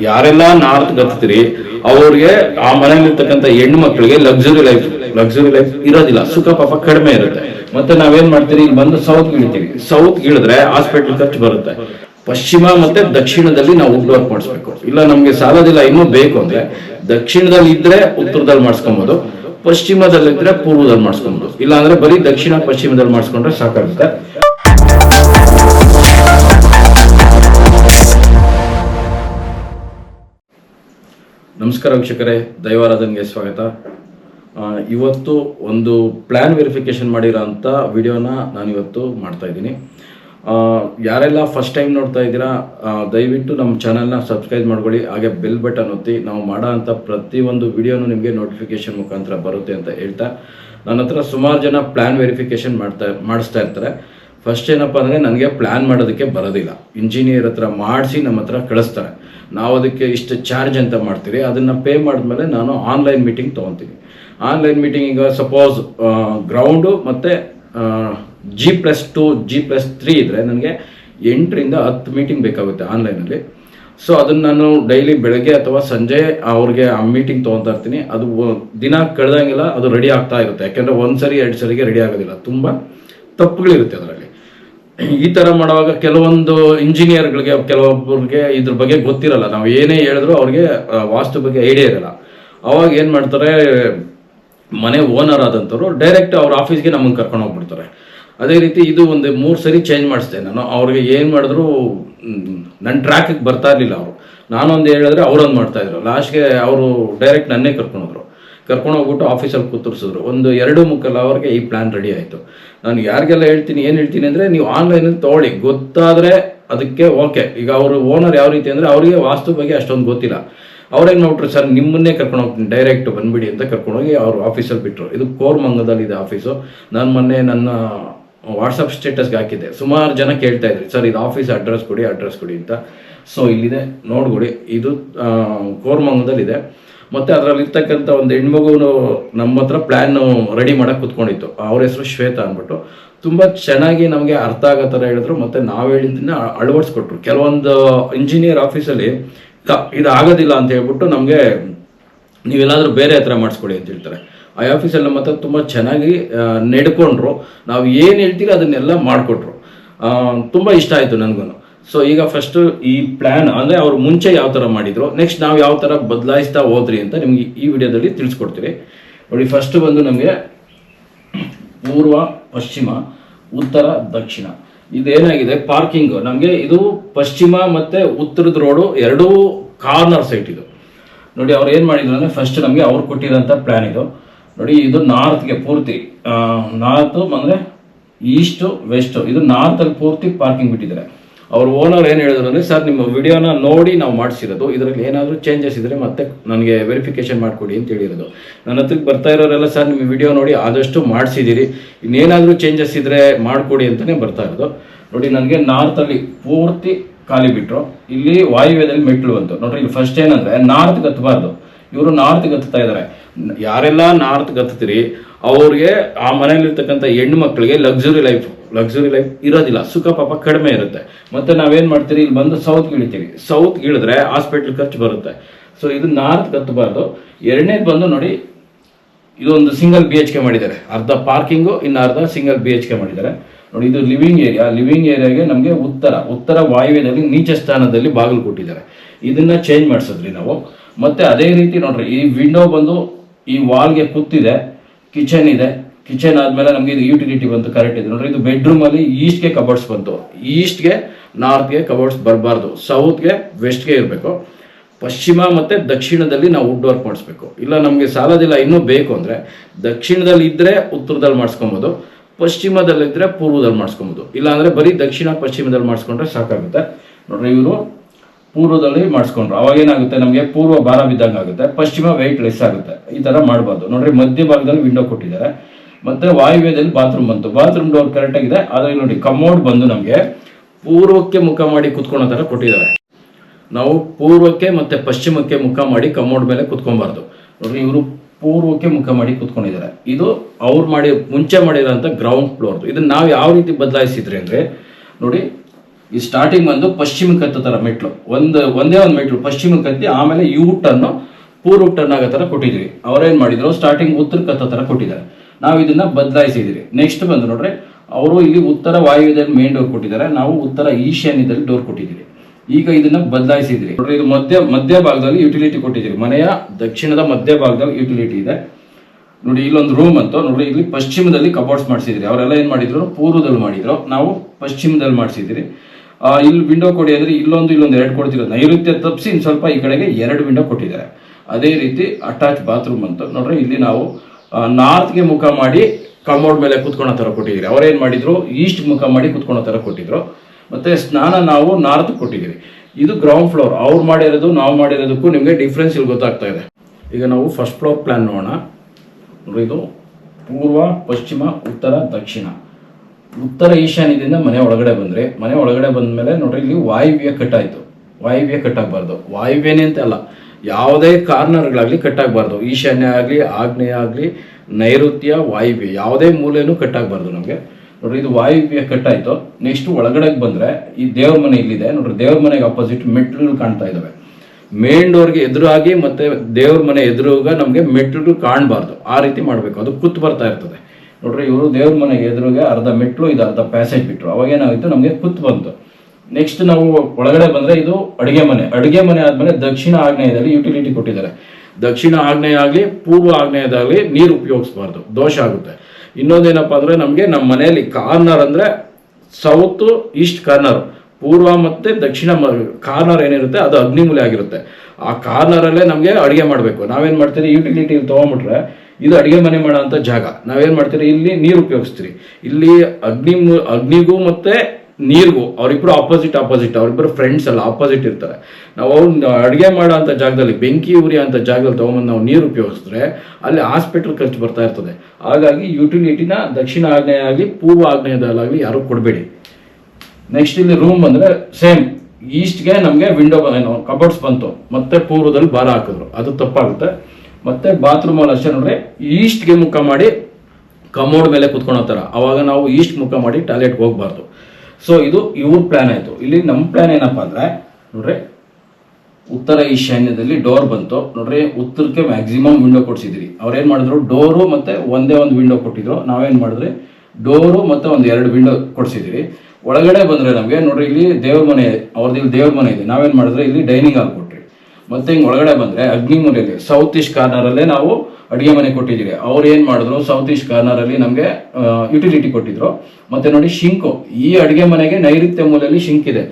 ಯಾರೆಲ್ಲ ನಾರ್ತ್ ಗತ್ತಿರಿ ಅವ್ರಿಗೆ ಆ ಮನೆಯಲ್ಲಿರ್ತಕ್ಕಂಥ ಹೆಣ್ಣು ಮಕ್ಕಳಿಗೆ ಲಕ್ಸುರಿ ಲೈಫ್ ಲಕ್ಸುರಿ ಲೈಫ್ ಇರೋದಿಲ್ಲ. ಸುಖ ಪಾಪ ಕಡಿಮೆ ಇರುತ್ತೆ. ಮತ್ತೆ ನಾವೇನ್ ಮಾಡ್ತೀರಿ? ಇಲ್ಲಿ ಬಂದು ಸೌತ್ ಇಳಿತೀವಿ. ಸೌತ್ ಇಳಿದ್ರೆ ಹಾಸ್ಪಿಟಲ್ ಖರ್ಚು ಬರುತ್ತೆ. ಪಶ್ಚಿಮ ಮತ್ತೆ ದಕ್ಷಿಣದಲ್ಲಿ ನಾವು ವುಡ್ ವರ್ಕ್ ಮಾಡಿಸ್ಬೇಕು. ಇಲ್ಲ, ನಮ್ಗೆ ಸಾಲದಿಲ್ಲ, ಇನ್ನೂ ಬೇಕು ಅಂದ್ರೆ ದಕ್ಷಿಣದಲ್ಲಿ ಇದ್ರೆ ಉತ್ತರದಲ್ಲಿ ಮಾಡಿಸ್ಕೊಬೋದು ಪಶ್ಚಿಮದಲ್ಲಿದ್ರೆ ಪೂರ್ವದಲ್ಲಿ ಮಾಡಿಸ್ಕೊಬೋದು. ಇಲ್ಲ ಅಂದ್ರೆ ಬರೀ ದಕ್ಷಿಣ ಪಶ್ಚಿಮದಲ್ಲಿ ಮಾಡಿಸ್ಕೊಂಡ್ರೆ ಸಾಕಾಗುತ್ತೆ. ನಮಸ್ಕಾರ ವೀಕ್ಷಕರೇ ದೈವಾರಾಧನೆಗೆ ಸ್ವಾಗತ. ಇವತ್ತು ಒಂದು ಪ್ಲ್ಯಾನ್ ವೆರಿಫಿಕೇಶನ್ ಮಾಡಿರೋ ಅಂಥ ವಿಡಿಯೋನ ನಾನು ಇವತ್ತು ಮಾಡ್ತಾ ಇದ್ದೀನಿ. ಆ, ಯಾರೆಲ್ಲ ಫಸ್ಟ್ ಟೈಮ್ ನೋಡ್ತಾ ಇದ್ದೀರಾ ದಯವಿಟ್ಟು ನಮ್ಮ ಚಾನಲ್ನ ಸಬ್ಸ್ಕ್ರೈಬ್ ಮಾಡ್ಕೊಳ್ಳಿ ಹಾಗೆ ಬೆಲ್ ಬಟನ್ ಒತ್ತಿ. ನಾವು ಮಾಡೋ ಅಂಥ ಪ್ರತಿಯೊಂದು ವಿಡಿಯೋನು ನಿಮಗೆ ನೋಟಿಫಿಕೇಶನ್ ಮುಖಾಂತರ ಬರುತ್ತೆ ಅಂತ ಹೇಳ್ತಾ. ನನ್ನ ಹತ್ರ ಸುಮಾರು ಜನ ಪ್ಲ್ಯಾನ್ ವೆರಿಫಿಕೇಶನ್ ಮಾಡ್ತಾ ಮಾಡಿಸ್ತಾ ಇರ್ತಾರೆ. ಫಸ್ಟ್ ಏನಪ್ಪ ಅಂದರೆ ನನಗೆ ಪ್ಲ್ಯಾನ್ ಮಾಡೋದಕ್ಕೆ ಬರೋದಿಲ್ಲ. ಇಂಜಿನಿಯರ್ ಹತ್ರ ಮಾಡಿಸಿ ನಮ್ಮ ಹತ್ರ ಕಳಿಸ್ತಾರೆ. ನಾವು ಅದಕ್ಕೆ ಇಷ್ಟು ಚಾರ್ಜ್ ಅಂತ ಮಾಡ್ತೀವಿ ಅದನ್ನು ಪೇ ಮಾಡಿದ್ಮೇಲೆ ನಾನು ಆನ್ಲೈನ್ ಮೀಟಿಂಗ್ ತೊಗೊತೀನಿ. ಆನ್ಲೈನ್ ಮೀಟಿಂಗ್ ಈಗ ಸಪೋಸ್ ಗ್ರೌಂಡು ಮತ್ತು G plus two G plus three ಇದ್ದರೆ ನನಗೆ ಎಂಟರಿಂದ ಹತ್ತು ಮೀಟಿಂಗ್ ಬೇಕಾಗುತ್ತೆ ಆನ್ಲೈನಲ್ಲಿ ಸೊ ಅದನ್ನು ನಾನು ಡೈಲಿ ಬೆಳಗ್ಗೆ ಅಥವಾ ಸಂಜೆ ಅವ್ರಿಗೆ ಆ ಮೀಟಿಂಗ್ ತೊಗೊತಾ ಇರ್ತೀನಿ. ಅದು ದಿನ ಕಳೆದಂಗೆಲ್ಲ ಅದು ರೆಡಿ ಆಗ್ತಾ ಇರುತ್ತೆ. ಯಾಕೆಂದರೆ ಒಂದು ಸರಿ ಎರಡು ಸರಿಗೆ ರೆಡಿ ಆಗೋದಿಲ್ಲ. ತುಂಬ ತಪ್ಪುಗಳಿರುತ್ತೆ ಅದರಲ್ಲಿ. ಈ ಥರ ಮಾಡುವಾಗ ಕೆಲವೊಂದು ಇಂಜಿನಿಯರ್ಗಳಿಗೆ ಕೆಲವೊಬ್ಬರಿಗೆ ಇದ್ರ ಬಗ್ಗೆ ಗೊತ್ತಿರಲ್ಲ. ನಾವು ಏನೇ ಹೇಳಿದ್ರು ಅವ್ರಿಗೆ ವಾಸ್ತು ಬಗ್ಗೆ ಐಡಿಯಾ ಇರಲ್ಲ. ಅವಾಗ ಏನು ಮಾಡ್ತಾರೆ, ಮನೆ ಓನರ್ ಆದಂಥವ್ರು ಡೈರೆಕ್ಟ್ ಅವ್ರ ಆಫೀಸ್ಗೆ ನಮ್ಮನ್ನು ಕರ್ಕೊಂಡು ಹೋಗ್ಬಿಡ್ತಾರೆ. ಅದೇ ರೀತಿ ಇದು ಒಂದು ಮೂರು ಸರಿ ಚೇಂಜ್ ಮಾಡಿಸ್ದೆ ನಾನು. ಅವ್ರಿಗೆ ಏನು ಮಾಡಿದ್ರು ನನ್ನ ಟ್ರ್ಯಾಕಿಗೆ ಬರ್ತಾ ಇರಲಿಲ್ಲ ಅವರು. ನಾನೊಂದು ಹೇಳಿದ್ರೆ ಅವ್ರೊಂದು ಮಾಡ್ತಾ ಇದ್ರು. ಲಾಸ್ಟ್ಗೆ ಅವರು ಡೈರೆಕ್ಟ್ ನನ್ನೇ ಕರ್ಕೊಂಡು ಹೋದ್ರು. ಕರ್ಕೊಂಡು ಹೋಗ್ಬಿಟ್ಟು ಆಫೀಸಲ್ಲಿ ಕೂತರಿಸಿದ್ರು. ಒಂದು ಎರಡು ಮುಕ್ಕಲ್ ಅವ್ರಿಗೆ ಈ ಪ್ಲಾನ್ ರೆಡಿ ಆಯಿತು. ನಾನು ಯಾರಿಗೆಲ್ಲ ಹೇಳ್ತೀನಿ, ಏನು ಹೇಳ್ತೀನಿ ಅಂದರೆ ನೀವು ಆನ್ಲೈನಲ್ಲಿ ತೊಗೊಳ್ಳಿ. ಗೊತ್ತಾದರೆ ಅದಕ್ಕೆ ಓಕೆ ಈಗ ಅವರು ಓನರ್ ಯಾವ ರೀತಿ ಅಂದರೆ ಅವರಿಗೆ ವಾಸ್ತು ಬಗ್ಗೆ ಅಷ್ಟೊಂದು ಗೊತ್ತಿಲ್ಲ. ಅವ್ರೇನು ನೋಡ್ರಿ ಸರ್, ನಿಮ್ಮನ್ನೇ ಕರ್ಕೊಂಡು ಹೋಗ್ತೀನಿ. ಡೈರೆಕ್ಟ್ ಬಂದ್ಬಿಡಿ ಅಂತ ಕರ್ಕೊಂಡೋಗಿ ಅವ್ರು ಆಫೀಸಲ್ಲಿ ಬಿಟ್ಟರು ಇದು ಕೋರ್ಮಂಗದಲ್ಲಿ ಇದೆ ಆಫೀಸು ನಾನು ಮೊನ್ನೆ ನನ್ನ ವಾಟ್ಸಪ್ ಸ್ಟೇಟಸ್ಗೆ ಹಾಕಿದ್ದೆ. ಸುಮಾರು ಜನ ಕೇಳ್ತಾ ಇದ್ರಿ. ಸರ್, ಇದು ಆಫೀಸ್ ಅಡ್ರೆಸ್ ಕೊಡಿ ಅಡ್ರೆಸ್ ಕೊಡಿ ಅಂತ. ಸೊ ಇಲ್ಲಿದೆ. ನೋಡ್ಕೊಡಿ. ಇದು ಕೋರ್ಮಂಗದಲ್ಲಿದೆ ಮತ್ತೆ ಅದರಲ್ಲಿರ್ತಕ್ಕಂಥ ಒಂದು ಹೆಣ್ಮಗುನು ನಮ್ಮ ಹತ್ರ ಪ್ಲ್ಯಾನ್ ರೆಡಿ ಮಾಡೋಕೆ ಕುತ್ಕೊಂಡಿತ್ತು. ಅವ್ರ ಹೆಸರು ಶ್ವೇತಾ ಅಂದ್ಬಿಟ್ಟು. ತುಂಬ ಚೆನ್ನಾಗಿ ನಮಗೆ ಅರ್ಥ ಆಗೋ ಥರ ಹೇಳಿದ್ರು, ಮತ್ತೆ ನಾವು ಹೇಳಿದ್ದನ್ನ ಅಳವಡಿಸ್ಕೊಟ್ರು. ಕೆಲವೊಂದು ಇಂಜಿನಿಯರ್ ಆಫೀಸಲ್ಲಿ ಇದು ಆಗೋದಿಲ್ಲ ಅಂತ ಹೇಳ್ಬಿಟ್ಟು ನಮಗೆ ನೀವೆಲ್ಲಾದರೂ ಬೇರೆ ಹತ್ರ ಮಾಡಿಸ್ಕೊಡಿ ಅಂತ ಹೇಳ್ತಾರೆ. ಆ ಆಫೀಸಲ್ಲಿ ನಮ್ಮ ಹತ್ರ ತುಂಬ ಚೆನ್ನಾಗಿ ನೆಡ್ಕೊಂಡ್ರು. ನಾವು ಏನು ಹೇಳ್ತೀವಿ ಅದನ್ನೆಲ್ಲ ಮಾಡಿಕೊಟ್ರು. ತುಂಬ ಇಷ್ಟ ಆಯಿತು ನನಗೂ ಸೊ ಈಗ ಫಸ್ಟ್ ಈ ಪ್ಲಾನ್ ಅಂದರೆ ಅವ್ರು ಮುಂಚೆ ಯಾವ ಥರ ಮಾಡಿದ್ರು. ನೆಕ್ಸ್ಟ್ ನಾವು ಯಾವ ಥರ ಬದಲಾಯಿಸ್ತಾ ಹೋದ್ರಿ ಅಂತ ನಿಮಗೆ ಈ ವಿಡಿಯೋದಲ್ಲಿ ತಿಳಿಸ್ಕೊಡ್ತೀವಿ. ನೋಡಿ ಫಸ್ಟ್ ಬಂದು ನಮಗೆ ಪೂರ್ವ, ಪಶ್ಚಿಮ, ಉತ್ತರ, ದಕ್ಷಿಣ. ಇದೇನಾಗಿದೆ ಪಾರ್ಕಿಂಗ್ ನಮಗೆ ಇದು ಪಶ್ಚಿಮ ಮತ್ತೆ ಉತ್ತರದ ರೋಡು ಎರಡೂ ಕಾರ್ನರ್ ಸೈಟ್ ಇದು. ನೋಡಿ, ಅವ್ರು ಏನು ಮಾಡಿದ್ರು ಅಂದರೆ ಫಸ್ಟ್ ನಮಗೆ ಅವ್ರು ಕೊಟ್ಟಿರೋಂಥ ಪ್ಲ್ಯಾನ್ ಇದು. ನೋಡಿ, ಇದು ನಾರ್ತ್ಗೆ ಪೂರ್ತಿ ನಾರ್ತು ಅಂದರೆ ಈಸ್ಟು ವೆಸ್ಟು ಇದು ನಾರ್ತಲ್ಲಿ ಪೂರ್ತಿ ಪಾರ್ಕಿಂಗ್ ಬಿಟ್ಟಿದ್ದಾರೆ. ಅವ್ರ ಓನರ್ ಏನು ಹೇಳಿದ್ರು ಅಂದರೆ, ಸರ್, ನಿಮ್ಮ ವಿಡಿಯೋನ ನೋಡಿ ನಾವು ಮಾಡಿಸಿರೋದು. ಇದರಲ್ಲಿ ಏನಾದರೂ ಚೇಂಜಸ್ ಇದ್ದರೆ ಮತ್ತೆ ನನಗೆ ವೆರಿಫಿಕೇಷನ್ ಮಾಡಿಕೊಡಿ ಅಂತ ಹೇಳಿರೋದು. ನನ್ನ ಹತ್ರಕ್ಕೆ ಬರ್ತಾ ಇರೋರೆಲ್ಲ, ಸರ್, ನಿಮ್ಮ ವಿಡಿಯೋ ನೋಡಿ ಆದಷ್ಟು ಮಾಡಿಸಿದ್ದೀರಿ ಇನ್ನೇನಾದರೂ ಚೇಂಜಸ್ ಇದ್ದರೆ ಮಾಡಿಕೊಡಿ ಅಂತಲೇ ಬರ್ತಾ ಇರೋದು. ನೋಡಿ, ನನಗೆ ನಾರ್ತಲ್ಲಿ ಪೂರ್ತಿ ಖಾಲಿ ಬಿಟ್ಟರು ಇಲ್ಲಿ ವಾಯುವ್ಯದಲ್ಲಿ ಮೆಟ್ಲು ಬಂತು. ನೋಡ್ರಿ, ಇಲ್ಲಿ ಫಸ್ಟ್ ಏನಂದರೆ ನಾರ್ತ್ ಹತ್ತಬಾರ್ದು ಇವರು ನಾರ್ತ್ ಹತ್ತುತ್ತಾ ಇದ್ದಾರೆ ಯಾರೆಲ್ಲ ನಾರ್ತ್ ಗತ್ತೀರಿ, ಅವ್ರಿಗೆ ಆ ಮನೆಯಲ್ಲಿರ್ತಕ್ಕಂಥ ಹೆಣ್ಣು ಮಕ್ಕಳಿಗೆ ಲಕ್ಸುರಿ ಲೈಫ್ ಲಕ್ಸುರಿ ಲೈಫ್ ಇರೋದಿಲ್ಲ. ಸುಖ ಪಾಪ ಕಡಿಮೆ ಇರುತ್ತೆ. ಮತ್ತೆ ನಾವೇನು ಮಾಡ್ತೀರಿ? ಇಲ್ಲಿ ಬಂದು ಸೌತ್ ಇಳಿತೀವಿ ಸೌತ್ ಇಳಿದ್ರೆ ಹಾಸ್ಪಿಟಲ್ ಖರ್ಚು ಬರುತ್ತೆ. ಸೊ ಇದು ನಾರ್ತ್ ಕತ್ತಬಾರ್ದು ಎರಡನೇದು ಬಂದು ನೋಡಿ, ಇದೊಂದು ಸಿಂಗಲ್ ಬಿ ಎಚ್ ಕೆ ಮಾಡಿದ್ದಾರೆ. ಅರ್ಧ ಪಾರ್ಕಿಂಗು ಇನ್ನು ಅರ್ಧ ಸಿಂಗಲ್ ಬಿ ಎಚ್ ಕೆ ಮಾಡಿದ್ದಾರೆ. ನೋಡಿ, ಇದು ಲಿವಿಂಗ್ ಏರಿಯಾ ಲಿವಿಂಗ್ ಏರಿಯಾಗೆ ನಮಗೆ ಉತ್ತರ ಉತ್ತರ ವಾಯುವ್ಯದಲ್ಲಿ ನೀಚ ಸ್ಥಾನದಲ್ಲಿ ಬಾಗಿಲು ಕೊಟ್ಟಿದ್ದಾರೆ. ಇದನ್ನ ಚೇಂಜ್ ಮಾಡಿಸಿದ್ರಿ ನಾವು. ಮತ್ತೆ ಅದೇ ರೀತಿ ನೋಡ್ರಿ, ಈ ವಿಂಡೋ ಬಂದು ಈ ವಾಲ್ಗೆ ಕುತ್ತಿದೆ ಕಿಚನ್ ಇದೆ. ಕಿಚನ್ ಆದ್ಮೇಲೆ ನಮಗೆ ಇದು ಯುಟಿಲಿಟಿ ಬಂತು, ಕರೆಕ್ಟ್ ಇದೆ. ನೋಡ್ರಿ, ಇದು ಬೆಡ್ರೂಮ್ ಅಲ್ಲಿ ಈಸ್ಟ್ಗೆ ಕಬರ್ಡ್ಸ್ ಬಂತು. ಈಸ್ಟ್ಗೆ ನಾರ್ತ್ಗೆ ಕಬರ್ಡ್ಸ್ ಬರಬಾರ್ದು. ಸೌತ್ಗೆ ವೆಸ್ಟ್ಗೆ ಇರಬೇಕು. ಪಶ್ಚಿಮ ಮತ್ತೆ ದಕ್ಷಿಣದಲ್ಲಿ ನಾವು ವುಡ್ ವರ್ಕ್ ಮಾಡಿಸ್ಬೇಕು. ಇಲ್ಲ, ನಮಗೆ ಸಾಲದಿಲ್ಲ, ಇನ್ನೂ ಬೇಕು ಅಂದ್ರೆ ದಕ್ಷಿಣದಲ್ಲಿ ಇದ್ರೆ ಉತ್ತರದಲ್ಲಿ ಮಾಡಿಸ್ಕೊಬೋದು ಪಶ್ಚಿಮದಲ್ಲಿದ್ದರೆ ಪೂರ್ವದಲ್ಲಿ ಮಾಡಿಸ್ಕೊಬೋದು. ಇಲ್ಲ ಅಂದ್ರೆ ಬರೀ ದಕ್ಷಿಣ ಪಶ್ಚಿಮದಲ್ಲಿ ಮಾಡಿಸ್ಕೊಂಡ್ರೆ ಸಾಕಾಗುತ್ತೆ. ನೋಡ್ರಿ, ಇವರು ಪೂರ್ವದಲ್ಲಿ ಮಾಡಿಸ್ಕೊಂಡ್ರು. ಅವಾಗ ಏನಾಗುತ್ತೆ? ನಮಗೆ ಪೂರ್ವ ಭಾರ ಬಿದ್ದಂಗೆ ಆಗುತ್ತೆ. ಪಶ್ಚಿಮ ವೆಯ್ಟ್ ಲೆಸ್ ಆಗುತ್ತೆ. ಈ ಥರ ಮಾಡಬಾರ್ದು. ನೋಡ್ರಿ, ಮಧ್ಯ ಭಾಗದಲ್ಲಿ ವಿಂಡೋ ಕೊಟ್ಟಿದ್ದಾರೆ. ಮತ್ತೆ ವಾಯುವ್ಯದಲ್ಲಿ ಬಾತ್ರೂಮ್ ಬಂತು. ಬಾತ್ರೂಮ್ ಡೋರ್ ಕರೆಕ್ಟ್ ಆಗಿದೆ. ಆದರೆ ನೋಡಿ ಕಮೋಡ್ ಬಂದು ನಮಗೆ ಪೂರ್ವಕ್ಕೆ ಮುಖ ಮಾಡಿ ಕುತ್ಕೊಳ್ಳೋ ಥರ ಕೊಟ್ಟಿದ್ದಾರೆ. ನಾವು ಪೂರ್ವಕ್ಕೆ ಮತ್ತೆ ಪಶ್ಚಿಮಕ್ಕೆ ಮುಖ ಮಾಡಿ ಕಮೋಡ್ ಮೇಲೆ ಕುತ್ಕೊಬಾರ್ದು. ನೋಡ್ರಿ, ಇವರು ಪೂರ್ವಕ್ಕೆ ಮುಖ ಮಾಡಿ ಕುತ್ಕೊಂಡಿದ್ದಾರೆ. ಇದು ಅವ್ರು ಮಾಡಿ, ಮುಂಚೆ ಮಾಡಿರೋಂಥ ಗ್ರೌಂಡ್ ಫ್ಲೋರ್ದು ಇದನ್ನ ನಾವು ಯಾವ ರೀತಿ ಬದಲಾಯಿಸಿದ್ರಿ ಅಂದ್ರೆ, ನೋಡಿ ಈ ಸ್ಟಾರ್ಟಿಂಗ್ ಬಂದು ಪಶ್ಚಿಮಕ್ಕೆ ಥರ ಮೆಟ್ಲು. ಒಂದು, ಒಂದೇ ಒಂದು ಮೆಟ್ಲು ಪಶ್ಚಿಮಕ್ಕೆ ಕತ್ತಿ, ಆಮೇಲೆ ಯೂ ಟನ್ನು ಪೂರ್ವ ಟರ್ನ್ ಆಗೋ ಥರ ಕೊಟ್ಟಿದ್ವಿ ಅವ್ರೇನ್ ಮಾಡಿದ್ರು? ಸ್ಟಾರ್ಟಿಂಗ್ ಉತ್ತರಕ್ಕೆ ಹತ್ತೋ ಥರ ಕೊಟ್ಟಿದ್ದಾರೆ. ನಾವು ಇದನ್ನ ಬದಲಾಯಿಸಿದಿರಿ ನೆಕ್ಸ್ಟ್ ಬಂದು ನೋಡ್ರಿ, ಅವರು ಇಲ್ಲಿ ಉತ್ತರ ವಾಯುವ್ಯದಲ್ಲಿ ಮೇನ್ ಡೋರ್ ಕೊಟ್ಟಿದ್ದಾರೆ. ನಾವು ಉತ್ತರ ಈಶಾನ್ಯದಲ್ಲಿ ಡೋರ್ ಕೊಟ್ಟಿದ್ದೀವಿ. ಈಗ ಇದನ್ನ ಬದಲಾಯಿಸಿದ್ರಿ ನೋಡ್ರಿ, ಇದು ಮಧ್ಯ ಮಧ್ಯ ಭಾಗದಲ್ಲಿ ಯುಟಿಲಿಟಿ ಕೊಟ್ಟಿದ್ದೀರಿ ಮನೆಯ ದಕ್ಷಿಣದ ಮಧ್ಯ ಭಾಗದಲ್ಲಿ ಯುಟಿಲಿಟಿ ಇದೆ. ನೋಡಿ, ಇಲ್ಲೊಂದು ರೂಮ್ ಅಂತ ನೋಡಿ ಇಲ್ಲಿ ಪಶ್ಚಿಮದಲ್ಲಿ ಕಬೋರ್ಡ್ಸ್ ಮಾಡಿಸಿದ್ರಿ ಅವರೆಲ್ಲ ಏನ್ ಮಾಡಿದ್ರು? ಪೂರ್ವದಲ್ಲಿ ಮಾಡಿದ್ರು. ನಾವು ಪಶ್ಚಿಮದಲ್ಲಿ ಮಾಡಿಸಿದ್ರಿ ಇಲ್ಲಿ ವಿಂಡೋ ಕೊಡಿ ಅಂದ್ರೆ ಇಲ್ಲೊಂದು ಇಲ್ಲೊಂದು ಎರಡು ಕೊಡ್ತಿರೋದು. ನೈಋತ್ಯ ತಪ್ಪಿಸಿ ಇನ್ನು ಸ್ವಲ್ಪ ಈ ಕಡೆಗೆ ಎರಡು ವಿಂಡೋ ಕೊಟ್ಟಿದ್ದಾರೆ. ಅದೇ ರೀತಿ ಅಟ್ಯಾಚ್ ಬಾತ್ರೂಮ್ ಅಂತ. ನೋಡ್ರಿ, ಇಲ್ಲಿ ನಾವು ನಾರ್ತ್ಗೆ ಮುಖ ಮಾಡಿ ಕಮೋಡ್ ಮೇಲೆ ಕುತ್ಕೊಳೋ ಥರ ಕೊಟ್ಟಿದ್ದೀರಿ. ಅವರೇನ್ ಮಾಡಿದ್ರು? ಈಸ್ಟ್ ಮುಖ ಮಾಡಿ ಕುತ್ಕೊಳೋ ಥರ ಕೊಟ್ಟಿದ್ರು. ಮತ್ತೆ ಸ್ನಾನ ನಾವು ನಾರ್ತ್ ಕೊಟ್ಟಿದ್ದೀರಿ. ಇದು ಗ್ರೌಂಡ್ ಫ್ಲೋರ್ ಅವ್ರು ಮಾಡಿರೋದು, ನಾವು ಮಾಡಿರೋದಕ್ಕೂ ನಿಮಗೆ ಡಿಫ್ರೆನ್ಸ್ ಇಲ್ಲಿ ಗೊತ್ತಾಗ್ತಾ ಇದೆ. ಈಗ ನಾವು ಫಸ್ಟ್ ಫ್ಲೋರ್ ಪ್ಲಾನ್ ನೋಡೋಣ. ನೋಡಿ ಇದು ಪೂರ್ವ, ಪಶ್ಚಿಮ, ಉತ್ತರ, ದಕ್ಷಿಣ. ಉತ್ತರ ಈಶಾನ್ಯದಿಂದ ಮನೆ ಒಳಗಡೆ ಬಂದ್ರೆ, ಮನೆ ಒಳಗಡೆ ಬಂದ ಮೇಲೆ ನೋಡ್ರಿ ಇಲ್ಲಿ ವಾಯುವ್ಯ ಕಟ್ ಆಯ್ತು ವಾಯುವ್ಯ ಕಟ್ ಆಗಬಾರ್ದು ವಾಯುವ್ಯನೇ ಅಂತ ಅಲ್ಲ, ಯಾವುದೇ ಕಟ್ ಆಗಬಾರ್ದು ಈಶಾನ್ಯ ಆಗಲಿ, ಆಗ್ನೇಯ ಆಗಲಿ, ನೈಋತ್ಯ, ವಾಯುವ್ಯ, ಯಾವುದೇ ಮೂಲೆಯೂ ಕಟ್ ಆಗಬಾರ್ದು ನಮಗೆ. ನೋಡ್ರಿ ಇದು ವಾಯುವ್ಯ ಕಟ್ ಆಯ್ತು ನೆಕ್ಸ್ಟ್ ಒಳಗಡೆ ಬಂದ್ರೆ ಈ ದೇವ್ರ ಮನೆ ಇಲ್ಲಿದೆ. ನೋಡ್ರಿ ದೇವ್ರ ಮನೆಗೆ ಅಪೋಸಿಟ್ ಮೆಟ್ಲುಗಳು ಕಾಣ್ತಾ ಇದಾವೆ. ಮೇನ್ ಡೋರ್ಗೆ ಎದುರಾಗಿ ಮತ್ತೆ ದೇವ್ರ ಮನೆ ಎದುರುಗ ನಮಗೆ ಮೆಟ್ಲುಗಳು ಕಾಣಬಾರ್ದು. ಆ ರೀತಿ ಮಾಡಬೇಕು. ಅದು ಕುತ್ತು ಬರ್ತಾ ಇರ್ತದೆ. ನೋಡ್ರಿ, ಇವರು ದೇವ್ರ ಮನೆಗೆ ಎದುರಿಗೆ ಅರ್ಧ ಮೆಟ್ಲು ಇದು, ಅರ್ಧ ಪ್ಯಾಸೇಜ್ ಬಿಟ್ರು. ಅವಾಗ ಏನಾಗಿತ್ತು, ನಮಗೆ ಕುತ್ತು ಬಂತು. ನೆಕ್ಸ್ಟ್ ನಾವು ಒಳಗಡೆ ಬಂದ್ರೆ ಇದು ಅಡುಗೆ ಮನೆ. ಅಡುಗೆ ಮನೆ ಆದ್ಮೇಲೆ ದಕ್ಷಿಣ ಆಗ್ನೇಯದಲ್ಲಿ ಯುಟಿಲಿಟಿ ಕೊಟ್ಟಿದ್ದಾರೆ. ದಕ್ಷಿಣ ಆಗ್ನೇಯ ಆಗಲಿ ಪೂರ್ವ ಆಗ್ನೇಯದಾಗಲಿ ನೀರು ಉಪಯೋಗಿಸಬಾರ್ದು. ದೋಷ ಆಗುತ್ತೆ. ಇನ್ನೊಂದೇನಪ್ಪ ಅಂದ್ರೆ ನಮಗೆ ನಮ್ಮ ಮನೆಯಲ್ಲಿ ಕಾರ್ನರ್ ಅಂದ್ರೆ ಸೌತ್ ಈಸ್ಟ್ ಕಾರ್ನರ್ ಪೂರ್ವ ಮತ್ತೆ ದಕ್ಷಿಣ ಕಾರ್ನರ್ ಏನಿರುತ್ತೆ, ಅದು ಅಗ್ನಿಮೂಲೆ ಆಗಿರುತ್ತೆ. ಆ ಕಾರ್ನರ್ ಅಲ್ಲೇ ನಮಗೆ ಅಡುಗೆ ಮಾಡಬೇಕು. ನಾವೇನು ಮಾಡ್ತೀವಿ ಯುಟಿಲಿಟಿ ತಗೊಂಡ್ಬಿಟ್ರೆ ಇದು ಅಡುಗೆ ಮನೆ ಮಾಡೋ ಜಾಗ. ನಾವೇನು ಮಾಡ್ತೀರಿ? ಇಲ್ಲಿ ನೀರು ಉಪಯೋಗಿಸ್ತೀರಿ. ಇಲ್ಲಿ ಅಗ್ನಿ ಅಗ್ನಿಗೂ ಮತ್ತೆ ನೀರಿಗೂ ಅವರಿಬ್ಬರು ಆಪೋಸಿಟ್ ಆಪೋಸಿಟ್ ಅವರಿಬ್ಬರು ಫ್ರೆಂಡ್ಸ್ ಅಲ್ಲ ಆಪೋಸಿಟ್ ಇರ್ತಾರೆ. ನಾವು ಅವ್ರು ಅಡುಗೆ ಮಾಡೋ ಅಂಥ ಜಾಗದಲ್ಲಿ, ಬೆಂಕಿ ಉರಿ ಅಂತ ಜಾಗದಲ್ಲಿ ತಗೊಂಬಂದು ನಾವು ನೀರು ಉಪಯೋಗಿಸಿದ್ರೆ ಅಲ್ಲಿ ಹಾಸ್ಪಿಟಲ್ ಖರ್ಚು ಬರ್ತಾ ಇರ್ತದೆ. ಹಾಗಾಗಿ ಯುಟಿಲಿಟಿನ ದಕ್ಷಿಣ ಆಗ್ನೇಯ ಆಗಲಿ, ಪೂರ್ವ ಆಗ್ನೇಯದಲ್ಲಾಗಲಿ ಯಾರು ಕೊಡಬೇಡಿ. ನೆಕ್ಸ್ಟ್ ಇಲ್ಲಿ ರೂಮ್ ಬಂದ್ರೆ ಸೇಮ್ ಈಸ್ಟ್ಗೆ ನಮಗೆ ವಿಂಡೋ ಏನು ಕಬೋರ್ಡ್ಸ್ ಬಂತು. ಮತ್ತೆ ಪೂರ್ವದಲ್ಲಿ ಬಾರ ಹಾಕಿದ್ರು. ಅದು ತಪ್ಪಾಗುತ್ತೆ. ಮತ್ತೆ ಬಾತ್ರೂಮ್ ಅಲ್ಲಿ ಅಷ್ಟೇ ನೋಡ್ರಿ ಈಸ್ಟ್ಗೆ ಮುಖ ಮಾಡಿ ಕಮೋಡ್ ಮೇಲೆ ಕುತ್ಕೊಳೋ ಥರ. ಅವಾಗ ನಾವು ಈಸ್ಟ್ ಮುಖ ಮಾಡಿ ಟಾಯ್ಲೆಟ್ಗೆ ಹೋಗಬಾರ್ದು. ಸೊ ಇದು ಇವ್ರ ಪ್ಲಾನ್ ಆಯ್ತು. ಇಲ್ಲಿ ನಮ್ಮ ಪ್ಲಾನ್ ಏನಪ್ಪಾ ಅಂದ್ರೆ, ನೋಡ್ರಿ ಉತ್ತರ ಈಶಾನ್ಯದಲ್ಲಿ ಡೋರ್ ಬಂತು. ನೋಡ್ರಿ ಉತ್ತರಕ್ಕೆ ಮ್ಯಾಕ್ಸಿಮಮ್ ವಿಂಡೋ ಕೊಡ್ಸಿದ್ರಿ ಅವ್ರೇನು ಮಾಡಿದ್ರು? ಡೋರು ಮತ್ತೆ ಒಂದೇ ಒಂದು ವಿಂಡೋ ಕೊಟ್ಟಿದ್ರು. ನಾವೇನು ಮಾಡಿದ್ರಿ ಡೋರು ಮತ್ತೆ ಒಂದು ಎರಡು ವಿಂಡೋ ಕೊಡ್ಸಿದ್ರಿ ಒಳಗಡೆ ಬಂದ್ರೆ ನಮಗೆ, ನೋಡ್ರಿ ಇಲ್ಲಿ ದೇವ್ರ ಮನೆ ಅವ್ರದ್ದು ಇಲ್ಲಿ ದೇವ್ರ ಮನೆ ಇದೆ. ನಾವೇನು ಮಾಡಿದ್ರೆ, ಇಲ್ಲಿ ಡೈನಿಂಗ್ ಹಾಲ್ ಮತ್ತೆ ಹಿಂಗೆ ಒಳಗಡೆ ಬಂದ್ರೆ ಅಗ್ನಿ ಮೂಲೆಯಲ್ಲಿ ಸೌತ್ ಈಸ್ಟ್ ಕಾರ್ನರ್ ಅಲ್ಲೇ ನಾವು ಅಡಿಗೆ ಮನೆ ಕೊಟ್ಟಿದ್ದೀವಿ. ಅವ್ರು ಏನು ಮಾಡಿದ್ರು? ಸೌತ್ ಈಸ್ಟ್ ಕಾರ್ನರ್ ಅಲ್ಲಿ ನಮಗೆ ಯುಟಿಲಿಟಿ ಕೊಟ್ಟಿದ್ರು. ಮತ್ತೆ ನೋಡಿ, ಶಿಂಕು. ಈ ಅಡಿಗೆ ಮನೆಗೆ ನೈಋತ್ಯ ಮೂಲೆಯಲ್ಲಿ ಶಿಂಕ್ ಇದೆ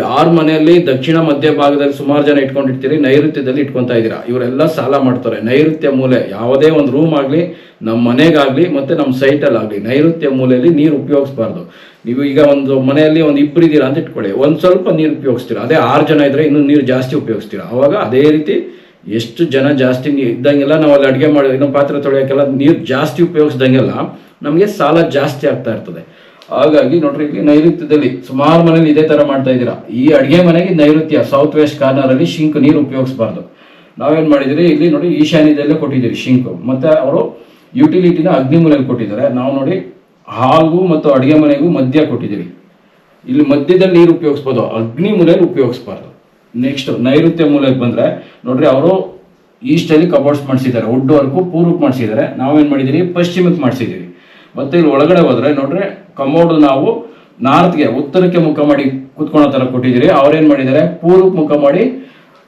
ಯಾರ ಮನೆಯಲ್ಲಿ ದಕ್ಷಿಣ ಮಧ್ಯ ಭಾಗದಲ್ಲಿ ಸುಮಾರು ಜನ ಇಟ್ಕೊಂಡಿರ್ತೀರಿ, ನೈಋತ್ಯದಲ್ಲಿ ಇಟ್ಕೊತಾ ಇದ್ದೀರಾ? ಇವರೆಲ್ಲ ಸಾಲ ಮಾಡ್ತಾರೆ. ನೈಋತ್ಯ ಮೂಲೆ, ಯಾವುದೇ ಒಂದು ರೂಮ್ ಆಗಲಿ ನಮ್ಮ ಮನೆಗಾಗಲಿ ಮತ್ತು ನಮ್ಮ ಸೈಟಲ್ಲಾಗಲಿ ನೈಋತ್ಯ ಮೂಲೆಯಲ್ಲಿ ನೀರು ಉಪಯೋಗಿಸ್ಬಾರ್ದು. ನೀವು ಈಗ ಒಂದು ಮನೆಯಲ್ಲಿ ಒಂದು ಇಬ್ಬರು ಇದ್ದೀರಾ ಅಂತ ಇಟ್ಕೊಳ್ಳಿ. ಒಂದು ಸ್ವಲ್ಪ ನೀರು ಉಪಯೋಗಿಸ್ತೀರಾ? ಅದೇ ಆರು ಜನ ಇದ್ದರೆ ಇನ್ನೂ ನೀರು ಜಾಸ್ತಿ ಉಪಯೋಗಿಸ್ತೀರಾ? ಅವಾಗ ಅದೇ ರೀತಿ ಎಷ್ಟು ಜನ ಜಾಸ್ತಿ ನೀರು ಇದ್ದಂಗೆಲ್ಲ ನಾವು ಅಲ್ಲಿ ಅಡುಗೆ ಮಾಡಿ, ಇನ್ನೂ ಪಾತ್ರೆ ತೊಳೆಯೋಕ್ಕೆಲ್ಲ ನೀರು ಜಾಸ್ತಿ ಉಪಯೋಗಿಸ್ದಂಗೆಲ್ಲ ನಮಗೆ ಸಾಲ ಜಾಸ್ತಿ ಆಗ್ತಾ ಇರ್ತದೆ. ಹಾಗಾಗಿ ನೋಡ್ರಿ ಇಲ್ಲಿ ನೈಋತ್ಯದಲ್ಲಿ ಸುಮಾರು ಮನೇಲಿ ಇದೇ ತರ ಮಾಡ್ತಾ ಇದ್ದೀರಾ. ಈ ಅಡಿಗೆ ಮನೆಗೆ ನೈಋತ್ಯ ಸೌತ್ ವೆಸ್ಟ್ ಕಾರ್ನರ್ ಅಲ್ಲಿ ಶಿಂಕ್ ನೀರು ಉಪಯೋಗಿಸಬಾರ್ದು. ನಾವೇನ್ ಮಾಡಿದಿರಿ ಇಲ್ಲಿ ನೋಡಿ ಈಶಾನ್ಯದಲ್ಲೇ ಕೊಟ್ಟಿದ್ದೀವಿ ಶಿಂಕ್. ಮತ್ತೆ ಅವರು ಯುಟಿಲಿಟಿನ ಅಗ್ನಿಮೂಲೆಯಲ್ಲಿ ಕೊಟ್ಟಿದ್ದಾರೆ. ನಾವು ನೋಡಿ ಹಾಲ್ಗೂ ಮತ್ತು ಅಡಿಗೆ ಮನೆಗೂ ಮಧ್ಯ ಕೊಟ್ಟಿದ್ದೀವಿ. ಇಲ್ಲಿ ಮಧ್ಯದಲ್ಲಿ ನೀರು ಉಪಯೋಗಿಸ್ಬೋದು ಅಗ್ನಿ ಮೂಲೆಯಲ್ಲಿ ಉಪಯೋಗಿಸ್ಬಾರ್ದು. ನೆಕ್ಸ್ಟ್ ನೈಋತ್ಯ ಮೂಲೆಗೆ ಬಂದ್ರೆ, ನೋಡ್ರಿ ಅವರು ಈಸ್ಟ್ ಅಲ್ಲಿ ಕಬೋರ್ಡ್ಸ್ ಮಾಡಿಸಿದ್ದಾರೆ ವುಡ್ ವರ್ಕು ಪೂರ್ವಕ್ಕೆ ಮಾಡಿಸಿದ್ದಾರೆ. ನಾವೇನ್ ಮಾಡಿದಿರಿ ಪಶ್ಚಿಮಕ್ಕೆ ಮಾಡಿಸಿದ್ದೀರಿ ಮತ್ತೆ ಇಲ್ಲಿ ಒಳಗಡೆ ಹೋದ್ರೆ ನೋಡ್ರಿ ಕಮೋಡು ನಾವು ನಾರ್ತ್ಗೆ ಉತ್ತರಕ್ಕೆ ಮುಖ ಮಾಡಿ ಕುತ್ಕೊಳ್ಳೋ ತರ ಕೊಟ್ಟಿದ್ದೀರಿ. ಅವ್ರೇನ್ ಮಾಡಿದ್ದಾರೆ? ಪೂರ್ವಕ್ಕೆ ಮುಖ ಮಾಡಿ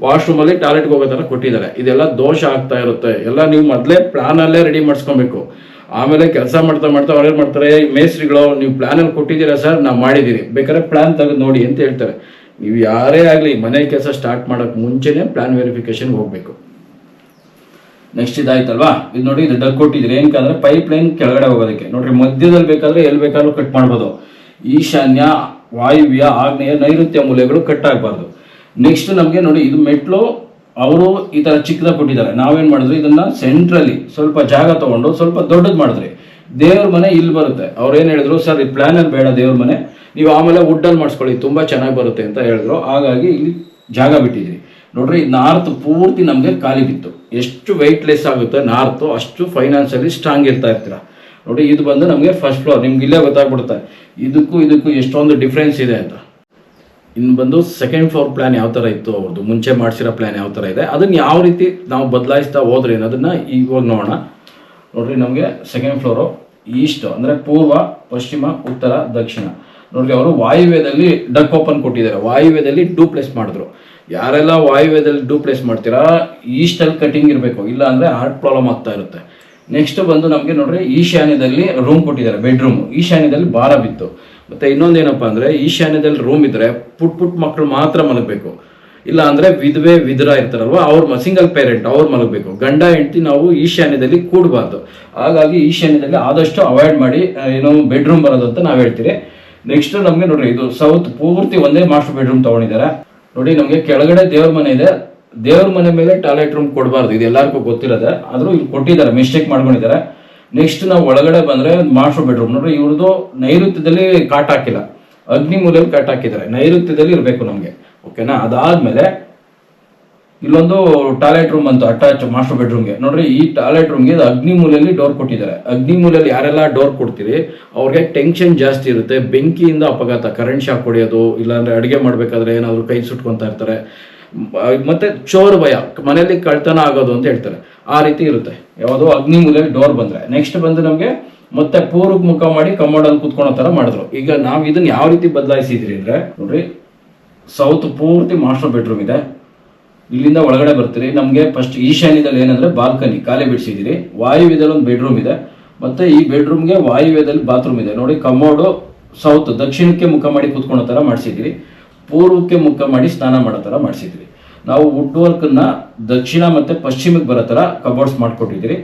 ವಾಶ್ರೂಮ್ ಅಲ್ಲಿ ಟಾಯ್ಲೆಟ್ಗೆ ಹೋಗೋ ತರ ಕೊಟ್ಟಿದ್ದಾರೆ. ಇದೆಲ್ಲ ದೋಷ ಆಗ್ತಾ ಇರುತ್ತೆ. ಎಲ್ಲ ನೀವು ಮೊದಲೇ ಪ್ಲಾನ್ ಅಲ್ಲೇ ರೆಡಿ ಮಾಡಿಸ್ಕೊಬೇಕು. ಆಮೇಲೆ ಕೆಲಸ ಮಾಡ್ತಾ ಮಾಡ್ತಾ ಅವ್ರೇನ್ ಮಾಡ್ತಾರೆ? ಮೇಸ್ತ್ರಿಗಳು, ನೀವು ಪ್ಲಾನ್ ಅಲ್ಲಿ ಕೊಟ್ಟಿದ್ದೀರಾ ಸರ್? ನಾವು ಮಾಡಿದ್ದೀರಿ. ಬೇಕಾದ್ರೆ ಪ್ಲಾನ್ ತೆಗೆದು ನೋಡಿ ಅಂತ ಹೇಳ್ತಾರೆ. ನೀವು ಯಾರೇ ಆಗಲಿ ಮನೆ ಕೆಲಸ ಸ್ಟಾರ್ಟ್ ಮಾಡೋಕೆ ಮುಂಚೆನೇ ಪ್ಲಾನ್ ವೆರಿಫಿಕೇಶನ್ಗೆ ಹೋಗಬೇಕು. ನೆಕ್ಸ್ಟ್ ಇದಾಯ್ತಲ್ವಾ? ಇದು ನೋಡಿ ಇದು ಡಗ್ ಕೊಟ್ಟಿದ್ರಿ ಏನಕ್ಕಂದ್ರೆ ಪೈಪ್ ಲೈನ್ ಕೆಳಗಡೆ ಹೋಗೋದಕ್ಕೆ. ನೋಡ್ರಿ, ಮಧ್ಯದಲ್ಲಿ ಬೇಕಾದ್ರೆ ಎಲ್ಲಿ ಬೇಕಾದ್ರೂ ಕಟ್ ಮಾಡ್ಬೋದು. ಈಶಾನ್ಯ, ವಾಯುವ್ಯ, ಆಗ್ನೇಯ ನೈಋತ್ಯ ಮೂಲೆಗಳು ಕಟ್ ಆಗಬಾರ್ದು. ನೆಕ್ಸ್ಟ್ ನಮಗೆ ನೋಡಿ, ಇದು ಮೆಟ್ಲು, ಅವರು ಈ ತರ ಚಿಕ್ಕದಾಗ ಕೊಟ್ಟಿದ್ದಾರೆ. ನಾವೇನ್ ಮಾಡಿದ್ರು ಇದನ್ನ ಸೆಂಟ್ರಲ್ಲಿ ಸ್ವಲ್ಪ ಜಾಗ ತಗೊಂಡು ಸ್ವಲ್ಪ ದೊಡ್ಡದು ಮಾಡಿದ್ರಿ. ದೇವ್ರ ಮನೆ ಇಲ್ಲಿ ಬರುತ್ತೆ. ಅವ್ರು ಏನ್ ಹೇಳಿದ್ರು? ಸರ್ ಈ ಪ್ಲಾನ್ ಅಲ್ಲಿ ಬೇಡ ದೇವ್ರ ಮನೆ. ನೀವು ಆಮೇಲೆ ವುಡ್ ಅಲ್ಲಿ ಮಾಡಿಸ್ಕೊಳ್ಳಿ. ತುಂಬಾ ಚೆನ್ನಾಗಿ ಬರುತ್ತೆ ಅಂತ ಹೇಳಿದ್ರು. ಹಾಗಾಗಿ ಇಲ್ಲಿ ಜಾಗ ಬಿಟ್ಟಿದ್ರಿ ನೋಡ್ರಿ, ನಾರ್ತ್ ಪೂರ್ತಿ ನಮಗೆ ಖಾಲಿ ಬಿತ್ತು. ಎಷ್ಟು ವೆಯ್ಟ್ ಲೆಸ್ ಆಗುತ್ತೆ ನಾರ್ತ್, ಅಷ್ಟು ಫೈನಾನ್ಸಲ್ಲಿ ಸ್ಟ್ರಾಂಗ್ ಇರ್ತಾ ಇರ್ತೀರ. ನೋಡಿ, ಇದು ಬಂದು ನಮಗೆ ಫಸ್ಟ್ ಫ್ಲೋರ್ ನಿಮ್ಗೆ ಇಲ್ಲೇ ಗೊತ್ತಾಗ್ಬಿಡುತ್ತೆ. ಇದಕ್ಕೂ ಇದಕ್ಕೂ ಎಷ್ಟೊಂದು ಡಿಫ್ರೆನ್ಸ್ ಇದೆ ಅಂತ. ಇನ್ನು ಬಂದು ಸೆಕೆಂಡ್ ಫ್ಲೋರ್ ಪ್ಲ್ಯಾನ್ ಯಾವ ಥರ ಇತ್ತು ಅವ್ರದ್ದು ಮುಂಚೆ ಮಾಡಿಸಿರೋ ಪ್ಲ್ಯಾನ್ ಯಾವ ಥರ ಇದೆ? ಅದನ್ನು ಯಾವ ರೀತಿ ನಾವು ಬದಲಾಯಿಸ್ತಾ ಹೋದ್ರೆ ಅನ್ನೋದನ್ನು ಇವಾಗ ನೋಡೋಣ. ನೋಡ್ರಿ, ನಮಗೆ ಸೆಕೆಂಡ್ ಫ್ಲೋರು ಈಸ್ಟ್ ಅಂದರೆ ಪೂರ್ವ, ಪಶ್ಚಿಮ, ಉತ್ತರ, ದಕ್ಷಿಣ. ನೋಡ್ರಿ, ಅವರು ವಾಯುವ್ಯದಲ್ಲಿ ಡಕ್ ಓಪನ್ ಕೊಟ್ಟಿದ್ದಾರೆ. ವಾಯುವ್ಯದಲ್ಲಿ ಡೂಪ್ಲೆಸ್ ಮಾಡಿದ್ರು. ಯಾರೆಲ್ಲ ವಾಯುವ್ಯದಲ್ಲಿ ಡೂಪ್ಲೇಸ್ ಮಾಡ್ತೀರಾ ಈಸ್ಟಲ್ಲಿ ಕಟಿಂಗ್ ಇರಬೇಕು. ಇಲ್ಲ ಅಂದರೆ ಹಾರ್ಟ್ ಪ್ರಾಬ್ಲಮ್ ಆಗ್ತಾ ಇರುತ್ತೆ. ನೆಕ್ಸ್ಟ್ ಬಂದು ನಮಗೆ ನೋಡ್ರಿ, ಈಶಾನ್ಯದಲ್ಲಿ ರೂಮ್ ಕೊಟ್ಟಿದ್ದಾರೆ ಬೆಡ್ರೂಮ್ ಈಶಾನ್ಯದಲ್ಲಿ ಭಾರ ಬಿತ್ತು. ಮತ್ತೆ ಇನ್ನೊಂದೇನಪ್ಪ ಅಂದರೆ, ಈಶಾನ್ಯದಲ್ಲಿ ರೂಮ್ ಇದ್ದರೆ ಪುಟ್ ಪುಟ್ ಮಕ್ಕಳು ಮಾತ್ರ ಮಲಗಬೇಕು. ಇಲ್ಲ ಅಂದರೆ ವಿಧವೆ, ವಿಧರ ಇರ್ತಾರಲ್ವ, ಅವ್ರ ಸಿಂಗಲ್ ಪೇರೆಂಟ್ ಅವ್ರು ಮಲಗಬೇಕು. ಗಂಡ, ಹೆಂಡತಿ ನಾವು ಈಶಾನ್ಯದಲ್ಲಿ ಕೂಡಬಾರ್ದು. ಹಾಗಾಗಿ ಈಶಾನ್ಯದಲ್ಲಿ ಆದಷ್ಟು ಅವಾಯ್ಡ್ ಮಾಡಿ ಏನು ಬೆಡ್ರೂಮ್ ಬರೋದು ಅಂತ ನಾವು ಹೇಳ್ತೀರಿ. ನೆಕ್ಸ್ಟ್ ನಮಗೆ ನೋಡ್ರಿ, ಇದು ಸೌತ್ ಪೂರ್ತಿ ಒಂದೇ ಮಾಸ್ಟರ್ ಬೆಡ್ರೂಮ್ ತಗೊಂಡಿದ್ದಾರೆ. ನೋಡಿ, ನಮಗೆ ಕೆಳಗಡೆ ದೇವ್ರ ಮನೆ ಇದೆ. ದೇವ್ರ ಮನೆ ಮೇಲೆ ಟಾಯ್ಲೆಟ್ ರೂಮ್ ಕೊಡಬಾರ್ದು. ಇದು ಎಲ್ಲರಿಗೂ ಗೊತ್ತಿರೋದೆ ಆದ್ರೂ ಇಲ್ಲಿ ಕೊಟ್ಟಿದ್ದಾರೆ, ಮಿಸ್ಟೇಕ್ ಮಾಡ್ಕೊಂಡಿದ್ದಾರೆ. ನೆಕ್ಸ್ಟ್ ನಾವು ಒಳಗಡೆ ಬಂದ್ರೆ ಮಾಸ್ಟರ್ ಬೆಡ್ರೂಮ್. ನೋಡ್ರಿ, ಇವ್ರದ್ದು ನೈಋತ್ಯದಲ್ಲಿ ಕಾಟ್ ಹಾಕಿಲ್ಲ. ಅಗ್ನಿ ಮೂಲೆಯಲ್ಲಿ ಕಾಟ್ ಹಾಕಿದ್ದಾರೆ. ನೈಋತ್ಯದಲ್ಲಿ ಇರಬೇಕು ನಮಗೆ. ಓಕೆನಾ? ಅದಾದ್ಮೇಲೆ ಇಲ್ಲೊಂದು ಟಾಯ್ಲೆಟ್ ರೂಮ್ ಅಂತ ಅಟ್ಯಾಚ್ ಮಾಸ್ಟರ್ ಬೆಡ್ರೂಮ್ಗೆ ನೋಡ್ರಿ, ಈ ಟಾಯ್ಲೆಟ್ ರೂಮ್ಗೆ ಅಗ್ನಿ ಮೂಲೆಯಲ್ಲಿ ಡೋರ್ ಕೊಟ್ಟಿದ್ದಾರೆ. ಅಗ್ನಿ ಮೂಲೆಯಲ್ಲಿ ಯಾರೆಲ್ಲ ಡೋರ್ ಕೊಡ್ತೀರಿ, ಅವ್ರಿಗೆ ಟೆನ್ಷನ್ ಜಾಸ್ತಿ ಇರುತ್ತೆ. ಬೆಂಕಿಯಿಂದ ಅಪಘಾತ ಕರೆಂಟ್ ಶಾಕ್ ಹೊಡೆಯೋದು, ಇಲ್ಲಾಂದ್ರೆ ಅಡುಗೆ ಮಾಡಬೇಕಾದ್ರೆ ಏನಾದರೂ ಕೈ ಸುಟ್ಕೊತಾ ಇರ್ತಾರೆ. ಮತ್ತೆ ಚೋರ್ ಭಯ, ಮನೆಯಲ್ಲಿ ಕಳ್ತನ ಆಗೋದು ಅಂತ ಹೇಳ್ತಾರೆ. ಆ ರೀತಿ ಇರುತ್ತೆ. ಯಾವುದೋ ಅಗ್ನಿ ಮೂಲೆಯಲ್ಲಿ ಡೋರ್ ಬಂದ್ರೆ. ನೆಕ್ಸ್ಟ್ ಬಂದು ನಮಗೆ ಮತ್ತೆ ಪೂರ್ವಕ್ಕೆ ಮುಖ ಮಾಡಿ ಕಮೋಡಲ್ಲಿ ಕುತ್ಕೊಳೋ ತರ ಮಾಡಿದ್ರು. ಈಗ ನಾವು ಇದನ್ನ ಯಾವ ರೀತಿ ಬದಲಾಯಿಸಿದ್ರಿ ಅಂದ್ರೆ, ನೋಡ್ರಿ ಸೌತ್ ಪೂರ್ತಿ ಮಾಸ್ಟರ್ ಬೆಡ್ರೂಮ್ ಇದೆ. ಇಲ್ಲಿಂದ ಒಳಗಡೆ ಬರ್ತೀರಿ. ನಮಗೆ ಫಸ್ಟ್ ಈಶಾನ್ಯದಲ್ಲಿ ಏನಂದ್ರೆ ಬಾಲ್ಕನಿ ಖಾಲಿ ಬಿಡಿಸಿದ್ದೀರಿ. ವಾಯುವ್ಯದಲ್ಲಿ ಒಂದು ಬೆಡ್ರೂಮ್ ಇದೆ. ಮತ್ತೆ ಈ ಬೆಡ್ರೂಮ್ಗೆ ವಾಯುವ್ಯದಲ್ಲಿ ಬಾತ್ರೂಮ್ ಇದೆ. ನೋಡಿ ಕಮೋಡು ಸೌತ್ ದಕ್ಷಿಣಕ್ಕೆ ಮುಖ ಮಾಡಿ ಕೂತ್ಕೊಳ್ಳೋ ಥರ ಮಾಡಿಸಿದ್ರಿ ಪೂರ್ವಕ್ಕೆ ಮುಖ ಮಾಡಿ ಸ್ನಾನ ಮಾಡೋ ಥರ ಮಾಡಿಸಿದ್ರಿ ನಾವು ವುಡ್ ವರ್ಕ್ನ ದಕ್ಷಿಣ ಮತ್ತೆ ಪಶ್ಚಿಮಕ್ಕೆ ಬರೋ ಥರ ಕಬೋರ್ಡ್ಸ್ ಮಾಡಿಕೊಟ್ಟಿದ್ದೀರಿ.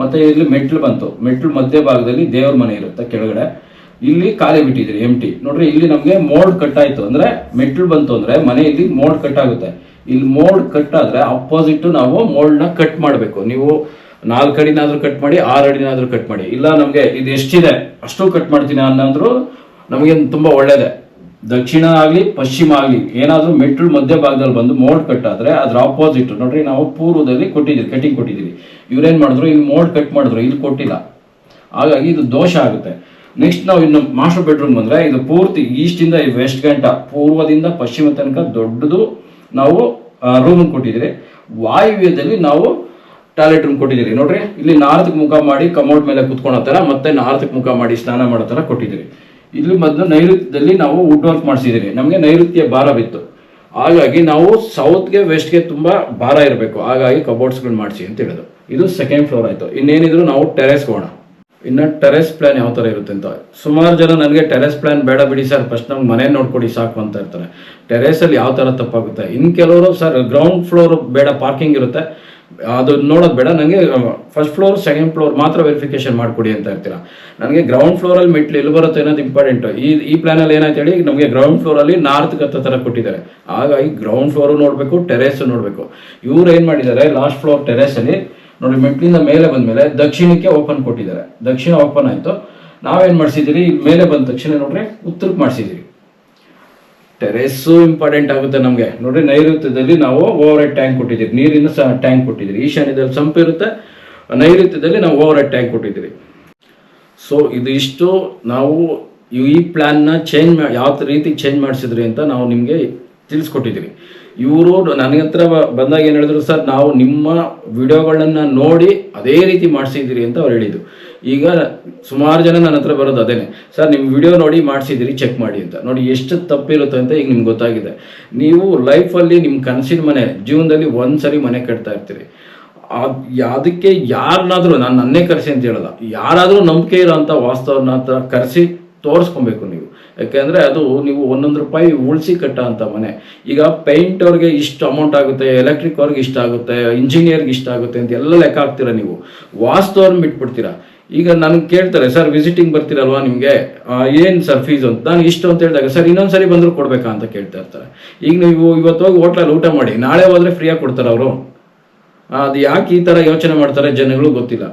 ಮತ್ತೆ ಇಲ್ಲಿ ಮೆಟ್ಲು ಬಂತು. ಮೆಟ್ಲು ಮಧ್ಯ ಭಾಗದಲ್ಲಿ ದೇವ್ರ ಮನೆ ಇರುತ್ತೆ ಕೆಳಗಡೆ. ಇಲ್ಲಿ ಖಾಲಿ ಬಿಟ್ಟಿದ್ರಿ ಎಂ ಟಿ ನೋಡ್ರಿ, ಇಲ್ಲಿ ನಮಗೆ ಮೋಡ್ ಕಟ್ ಆಯ್ತು. ಅಂದ್ರೆ ಮೆಟ್ಲು ಬಂತು ಅಂದ್ರೆ ಮನೆಯಲ್ಲಿ ಮೋಡ್ ಕಟ್ ಆಗುತ್ತೆ. ಇಲ್ಲಿ ಮೋಡ್ ಕಟ್ ಆದ್ರೆ ಅಪೋಸಿಟ್ ನಾವು ಮೋಲ್ಡ್ನ ಕಟ್ ಮಾಡಬೇಕು. ನೀವು ನಾಲ್ಕು ಅಡಿನಾದ್ರೂ ಕಟ್ ಮಾಡಿ, ಆರು ಅಡಿನಾದ್ರೂ ಕಟ್ ಮಾಡಿ. ಇಲ್ಲ ನಮಗೆ ಇದು ಎಷ್ಟಿದೆ, ಅಷ್ಟು ಕಟ್ ಮಾಡ್ತೀನಿ ಅನ್ನಂದ್ರು ನಮಗೆ ತುಂಬಾ ಒಳ್ಳೇದೆ. ದಕ್ಷಿಣ ಆಗಲಿ, ಪಶ್ಚಿಮ ಆಗಲಿ, ಏನಾದರೂ ಮೆಟ್ಲು ಮಧ್ಯ ಭಾಗದಲ್ಲಿ ಬಂದು ಮೋಡ್ ಕಟ್ ಆದ್ರೆ ಅದ್ರ ಆಪೋಸಿಟ್ ನೋಡ್ರಿ, ನಾವು ಪೂರ್ವದಲ್ಲಿ ಕೊಟ್ಟಿದ್ದೀವಿ ಕಟಿಂಗ್ ಕೊಟ್ಟಿದ್ದೀವಿ. ಇವ್ರೇನ್ ಮಾಡಿದ್ರು, ಇಲ್ಲಿ ಮೋಡ್ ಕಟ್ ಮಾಡಿದ್ರು, ಇಲ್ಲಿ ಕೊಟ್ಟಿಲ್ಲ. ಹಾಗಾಗಿ ಇದು ದೋಷ ಆಗುತ್ತೆ. ನೆಕ್ಸ್ಟ್ ನಾವು ಇನ್ನು ಮಾಸ್ಟರ್ ಬೆಡ್ರೂಮ್ ಬಂದ್ರೆ ಇದು ಪೂರ್ತಿ ಈಸ್ಟ್ ಇಂದ ವೆಸ್ಟ್ ಗಂಟ, ಪೂರ್ವದಿಂದ ಪಶ್ಚಿಮ ತನಕ ದೊಡ್ಡದು ನಾವು ರೂಮ್ ಕೊಟ್ಟಿದ್ದೀರಿ ವಾಯುವ್ಯದಲ್ಲಿ ನಾವು ಟಾಯ್ಲೆಟ್ ರೂಮ್ ಕೊಟ್ಟಿದ್ದೀರಿ ನೋಡ್ರಿ, ಇಲ್ಲಿ ನಾರ್ತ್ ಮುಖ ಮಾಡಿ ಕಮೌಟ್ ಮೇಲೆ ಕುತ್ಕೊಳೋ ತರ ಮತ್ತೆ ನಾರ್ತ್ ಮುಖ ಮಾಡಿ ಸ್ನಾನ ಮಾಡೋ ತರ ಕೊಟ್ಟಿದ್ದೀರಿ ಇಲ್ಲಿ ಮೊದಲು ನೈಋತ್ಯದಲ್ಲಿ ನಾವು ವುಡ್ ವರ್ಕ್ ಮಾಡಿಸಿದ್ದೀರಿ ನಮಗೆ ನೈಋತ್ಯ ಭಾರ ಬಿತ್ತು ಹಾಗಾಗಿ ನಾವು ಸೌತ್ಗೆ ವೆಸ್ಟ್ಗೆ ತುಂಬ ಭಾರ ಇರಬೇಕು. ಹಾಗಾಗಿ ಕಬೋರ್ಡ್ಸ್ಗಳು ಮಾಡಿಸಿ ಅಂತ ಹೇಳೋದು. ಇದು ಸೆಕೆಂಡ್ ಫ್ಲೋರ್ ಆಯಿತು. ಇನ್ನೇನಿದ್ರು ನಾವು ಟೆರೆಸ್ಗೆ ಹೋಗೋಣ. ಇನ್ನು ಟೆರೆಸ್ ಪ್ಲಾನ್ ಯಾವ ಥರ ಇರುತ್ತೆ ಅಂತ. ಸುಮಾರು ಜನ ನನಗೆ ಟೆರೆಸ್ ಪ್ಲಾನ್ ಬೇಡ ಬಿಡಿ ಸರ್ ಫಸ್ಟ್ ನಮ್ಗೆ ಮನೆ ನೋಡ್ಕೊಡಿ ಸಾಕು ಅಂತ ಇರ್ತಾರೆ. ಟೆರೆಸಲ್ಲಿ ಯಾವ ಥರ ತಪ್ಪಾಗುತ್ತೆ? ಇನ್ನು ಕೆಲವರು ಸರ್ ಗ್ರೌಂಡ್ ಫ್ಲೋರ್ ಬೇಡ ಪಾರ್ಕಿಂಗ್ ಇರುತ್ತೆ. ಅದು ನೋಡೋದು ಬೇಡ. ನನಗೆ ಫಸ್ಟ್ ಫ್ಲೋರ್ ಸೆಕೆಂಡ್ ಫ್ಲೋರ್ ಮಾತ್ರ ವೆರಿಫಿಕೇಶನ್ ಮಾಡಿಕೊಡಿ ಅಂತ ಇರ್ತೀರಾ ನನಗೆ ಗ್ರೌಂಡ್ ಫ್ಲೋರಲ್ಲಿ ಮೆಟ್ಲು ಎಲ್ಲಿ ಬರುತ್ತೆ ಅನ್ನೋದು ಇಂಪಾರ್ಟೆಂಟ್ ಈ ಈ ಪ್ಲಾನಲ್ಲಿ ಏನಂತ ಹೇಳಿ, ನಮಗೆ ಗ್ರೌಂಡ್ ಫ್ಲೋರಲ್ಲಿ ನಾರ್ತ್ ಕತ್ತ ಥರ ಕೊಟ್ಟಿದ್ದಾರೆ. ಹಾಗಾಗಿ ಗ್ರೌಂಡ್ ಫ್ಲೋರು ನೋಡಬೇಕು ಟೆರೆಸ್ ನೋಡಬೇಕು. ಇವ್ರು ಏನು ಮಾಡಿದ್ದಾರೆ ಲಾಸ್ಟ್ ಫ್ಲೋರ್ ಟೆರೆಸಲ್ಲಿ ನೋಡಿ ಮೆಟ್ಲಿಂದ ಮೇಲೆ ಬಂದ ಮೇಲೆ ದಕ್ಷಿಣಕ್ಕೆ ಓಪನ್ ಕೊಟ್ಟಿದ್ದಾರೆ. ದಕ್ಷಿಣ ಓಪನ್ ಆಯಿತು. ನಾವೇನು ಮಾಡಿಸಿದ್ದೀರಿ? ಮೇಲೆ ಬಂದ ತಕ್ಷಣ ನೋಡ್ರಿ, ಉತ್ತರಕ್ಕೆ ಮಾಡಿಸಿದಿರಿ ಟೆರೆಸ್ಸು ಇಂಪಾರ್ಟೆಂಟ್ ಆಗುತ್ತೆ ನಮಗೆ. ನೋಡಿ ನೈಋತ್ಯದಲ್ಲಿ ನಾವು ಓವರ್ ಹೆಡ್ ಟ್ಯಾಂಕ್ ಕೊಟ್ಟಿದ್ದೀವಿ ನೀರಿನ ಸಹ ಟ್ಯಾಂಕ್ ಕೊಟ್ಟಿದ್ದೀರಿ. ಈಶಾನ್ಯದಲ್ಲಿ ಸಂಪ್ ಇರುತ್ತೆ. ನೈಋತ್ಯದಲ್ಲಿ ನಾವು ಓವರ್ ಹೆಡ್ ಟ್ಯಾಂಕ್ ಕೊಟ್ಟಿದ್ದೀರಿ. ಸೊ ಇದು ಇಷ್ಟು ನಾವು ಈ ಪ್ಲ್ಯಾನ್ನ ಚೇಂಜ್ ಯಾವ ರೀತಿ ಚೇಂಜ್ ಮಾಡಿಸಿದ್ರಿ ಅಂತ ನಾವು ನಿಮಗೆ ತಿಳಿಸ್ಕೊಟ್ಟಿದ್ದೀವಿ. ಇವರು ನನಗೆ ಹತ್ರ ಬಂದಾಗ ಏನು ಹೇಳಿದ್ರು, ಸರ್, ನಾವು ನಿಮ್ಮ ವಿಡಿಯೋಗಳನ್ನ ನೋಡಿ ಅದೇ ರೀತಿ ಮಾಡಿಸಿದ್ದೀರಿ ಅಂತ ಅವ್ರು ಹೇಳಿದ್ದು ಈಗ ಸುಮಾರು ಜನ ನನ್ನ ಹತ್ರ ಬರೋದು ಅದೇನೆ. ಸರ್ ನಿಮ್ಮ ವಿಡಿಯೋ ನೋಡಿ ಮಾಡಿಸಿದ್ದೀರಿ ಚೆಕ್ ಮಾಡಿ ಅಂತ. ನೋಡಿ ಎಷ್ಟು ತಪ್ಪಿರುತ್ತೆ ಅಂತ ಈಗ ನಿಮ್ಗೆ ಗೊತ್ತಾಗಿದೆ. ನೀವು ಲೈಫಲ್ಲಿ ನಿಮ್ಮ ಕನಸಿನ ಮನೆ, ಜೀವನದಲ್ಲಿ ಒಂದ್ಸರಿ ಮನೆ ಕಟ್ತಾ ಇರ್ತೀರಿ. ಅದ್- ಅದಕ್ಕೆ ಯಾರನ್ನಾದರೂ, ನಾನು ನನ್ನೇ ಕರೆಸಿ ಅಂತ ಹೇಳಲ್ಲ, ಯಾರಾದರೂ ನಂಬಿಕೆ ಇರೋಂಥ ವಾಸ್ತವನ ಹತ್ರ ಕರೆಸಿ ತೋರಿಸ್ಕೊಬೇಕು ನೀವು. ಯಾಕೆಂದರೆ ಅದು ನೀವು ಒಂದೊಂದು ರೂಪಾಯಿ ಉಳಿಸಿ ಕಟ್ಟ ಅಂತ ಮನೆ. ಈಗ ಪೇಂಟ್ ಅವ್ರಿಗೆ ಇಷ್ಟು ಅಮೌಂಟ್ ಆಗುತ್ತೆ ಎಲೆಕ್ಟ್ರಿಕ್ ಅವ್ರಿಗೆ ಇಷ್ಟ ಆಗುತ್ತೆ ಇಂಜಿನಿಯರ್ಗೆ ಇಷ್ಟ ಆಗುತ್ತೆ ಅಂತ ಎಲ್ಲ ಲೆಕ್ಕ ಹಾಕ್ತೀರಾ ನೀವು. ವಾಸ್ತವನ ಬಿಟ್ಬಿಡ್ತೀರಾ. ಈಗ ನನಗೆ ಕೇಳ್ತಾರೆ, ಸರ್ ವಿಸಿಟಿಂಗ್ ಬರ್ತೀರಲ್ವಾ ನಿಮಗೆ? ಏನು ಸರ್ ಫೀಸ್ ಅಂತ? ನಾನು ಇಷ್ಟು ಅಂತ ಹೇಳಿದಾಗ, ಸರ್ ಇನ್ನೊಂದು ಸರಿ ಬಂದರೂ ಕೊಡಬೇಕಾ? ಅಂತ ಕೇಳ್ತಾ ಇರ್ತಾರೆ. ಈಗ ನೀವು ಇವತ್ತು ಹೋಗಿ ಹೋಟ್ಲಲ್ಲಿ ಊಟ ಮಾಡಿ, ನಾಳೆ ಹೋದರೆ ಫ್ರೀಯಾಗಿ ಕೊಡ್ತಾರೆ ಅವರು. ಅದು ಯಾಕೆ ಈ ಥರ ಯೋಚನೆ ಮಾಡ್ತಾರೆ ಜನಗಳು ಗೊತ್ತಿಲ್ಲ.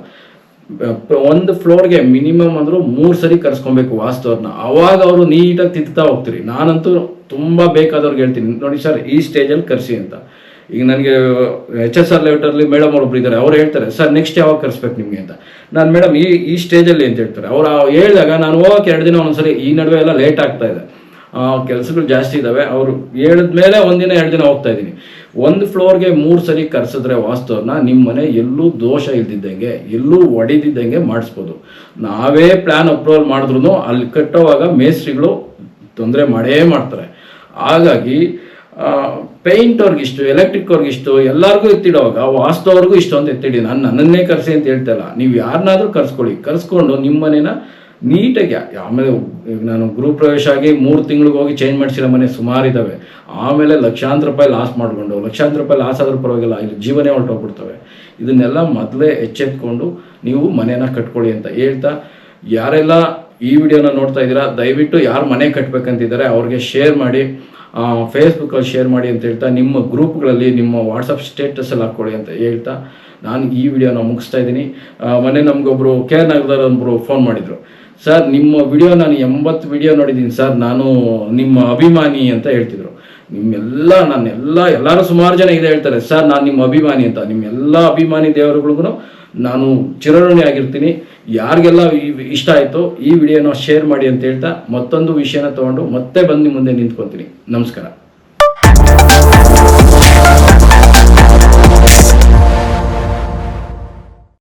ಒಂದು ಫ್ಲೋರ್ಗೆ ಮಿನಿಮಮ್ ಅಂದರೂ ಮೂರು ಸರಿ ಕರ್ಸ್ಕೊಬೇಕು ವಾಸ್ತವ್ರನ್ನ ಅವಾಗ ಅವರು ನೀಟಾಗಿ ತಿಂತಾ ಹೋಗ್ತೀರಿ. ನಾನಂತೂ ತುಂಬ ಬೇಕಾದವ್ರಿಗೆ ಹೇಳ್ತೀನಿ. ನೋಡಿ ಸರ್, ಈ ಸ್ಟೇಜಲ್ಲಿ ಕರೆಸಿ ಅಂತ. ಈಗ ನನಗೆ ಎಚ್ ಎಸ್ ಆರ್ ಲೆವೆಟರ್ಲಿ ಮೇಡಮ್ ಒಬ್ರು ಇದ್ದಾರೆ, ಅವ್ರು ಹೇಳ್ತಾರೆ, ಸರ್ ನೆಕ್ಸ್ಟ್ ಯಾವಾಗ ಕರೆಸ್ಬೇಕು ನಿಮಗೆ ಅಂತ. ನಾನು ಮೇಡಮ್ ಈ ಈ ಸ್ಟೇಜಲ್ಲಿ ಅಂತ ಹೇಳ್ತಾರೆ ಅವ್ರು ಹೇಳಿದಾಗ ನಾನು ಹೋಗೋಕೆ ಎರಡು ದಿನ ಒಂದ್ಸರಿ ಈ ನಡುವೆ ಎಲ್ಲ ಲೇಟ್ ಆಗ್ತಾ ಇದೆ. ಕೆಲಸಗಳು ಜಾಸ್ತಿ ಇದ್ದಾವೆ ಅವರು ಹೇಳಿದ್ಮೇಲೆ ಒಂದಿನ ಎರಡು ದಿನ ಹೋಗ್ತಾ ಇದ್ದೀನಿ. ಒಂದು ಫ್ಲೋರ್ಗೆ ಮೂರು ಸರಿ ಕರೆಸಿದ್ರೆ ವಾಸ್ತವನ ನಿಮ್ಮ ಮನೆ ಎಲ್ಲೂ ದೋಷ ಇಲ್ದಿದ್ದಂಗೆ, ಎಲ್ಲೂ ಒಡೆದಿದ್ದಂಗೆ ಮಾಡಿಸ್ಬೋದು. ನಾವೇ ಪ್ಲ್ಯಾನ್ ಅಪ್ರೂವಲ್ ಮಾಡಿದ್ರು ಅಲ್ಲಿ ಕಟ್ಟೋವಾಗ ಮೇಸ್ತ್ರಿಗಳು ತೊಂದರೆ ಮಾಡೇ ಮಾಡ್ತಾರೆ. ಹಾಗಾಗಿ ಪೇಂಟ್ ಅವ್ರಿಗೆ ಇಷ್ಟು ಎಲೆಕ್ಟ್ರಿಕ್ ಅವ್ರಿಗೆ ಇಷ್ಟು, ಎಲ್ಲರಿಗೂ ಎತ್ತಿಡೋವಾಗ ವಾಸ್ತು ಅವ್ರಿಗೂ ಇಷ್ಟು ಅಂತ ಎತ್ತಿಡಿ. ನನ್ನ ನನ್ನನ್ನೇ ಕರೆಸಿ ಅಂತ ಹೇಳ್ತಾ ಇಲ್ಲ. ನೀವು ಯಾರನ್ನಾದ್ರೂ ಕರ್ಸ್ಕೊಳ್ಳಿ. ಕರ್ಸ್ಕೊಂಡು ನಿಮ್ಮ ಮನೇನ ನೀಟಾಗಿ ಆಮೇಲೆ ನಾನು ಗೃಹ ಪ್ರವೇಶ ಆಗಿ ಮೂರು ತಿಂಗಳಿಗೆ ಹೋಗಿ ಚೇಂಜ್ ಮಾಡಿಸಿರೋ ಮನೆ ಸುಮಾರು ಇದ್ದಾವೆ ಆಮೇಲೆ ಲಕ್ಷಾಂತರ ರೂಪಾಯಿ ಲಾಸ್ ಮಾಡಿಕೊಂಡು, ಲಕ್ಷಾಂತರ ರೂಪಾಯಿ ಲಾಸ್ ಆದರೂ ಪರವಾಗಿಲ್ಲ, ಇಲ್ಲಿ ಜೀವನೇ ಹೊರಟೋಗ್ಬಿಡ್ತವೆ. ಇದನ್ನೆಲ್ಲ ಮೊದಲೇ ಎಚ್ಚೆತ್ಕೊಂಡು ನೀವು ಮನೇನ ಕಟ್ಕೊಳ್ಳಿ ಅಂತ ಹೇಳ್ತಾ, ಯಾರೆಲ್ಲ ಈ ವಿಡಿಯೋನ ನೋಡ್ತಾ ಇದ್ದೀರಾ, ದಯವಿಟ್ಟು ಯಾರು ಮನೆ ಕಟ್ಟಬೇಕಂತಿದ್ದಾರೆ ಅವ್ರಿಗೆ ಶೇರ್ ಮಾಡಿ. ಫೇಸ್ಬುಕ್ಕಲ್ಲಿ ಶೇರ್ ಮಾಡಿ ಅಂತ ಹೇಳ್ತಾ, ನಿಮ್ಮ ಗ್ರೂಪ್ಗಳಲ್ಲಿ ನಿಮ್ಮ ವಾಟ್ಸಪ್ ಸ್ಟೇಟಸಲ್ಲಿ ಹಾಕ್ಕೊಳ್ಳಿ ಅಂತ ಹೇಳ್ತಾ, ನಾನು ಈ ವಿಡಿಯೋನ ಮುಗಿಸ್ತಾ ಇದ್ದೀನಿ. ಮೊನ್ನೆ ನಮಗೊಬ್ರು ಕೆ ಆರ್ ನಗರದೊಬ್ಬರು ಫೋನ್ ಮಾಡಿದರು. ಸರ್ ನಿಮ್ಮ ವಿಡಿಯೋ ನಾನು ಎಂಬತ್ತು ವಿಡಿಯೋ ನೋಡಿದ್ದೀನಿ ಸರ್ ನಾನು ನಿಮ್ಮ ಅಭಿಮಾನಿ ಅಂತ ಹೇಳ್ತಿದ್ರು. ನಿಮ್ಮೆಲ್ಲ, ನಾನೆಲ್ಲ, ಎಲ್ಲರೂ ಸುಮಾರು ಜನ ಇದೆ ಹೇಳ್ತಾರೆ. ಸರ್ ನಾನು ನಿಮ್ಮ ಅಭಿಮಾನಿ ಅಂತ. ನಿಮ್ಮೆಲ್ಲ ಅಭಿಮಾನಿ ದೇವರುಗಳಿಗೂ ನಾನು ಚಿರಋಣಿ ಆಗಿರ್ತೀನಿ ಯಾರಿಗೆಲ್ಲ ಇಷ್ಟ ಆಯಿತು ಈ ವಿಡಿಯೋನ ಶೇರ್ ಮಾಡಿ ಅಂತ ಹೇಳ್ತಾ ಮತ್ತೊಂದು ವಿಷಯನ ತಗೊಂಡು ಮತ್ತೆ ಬಂದು ಮುಂದೆ ನಿಂತ್ಕೊತೀನಿ. ನಮಸ್ಕಾರ.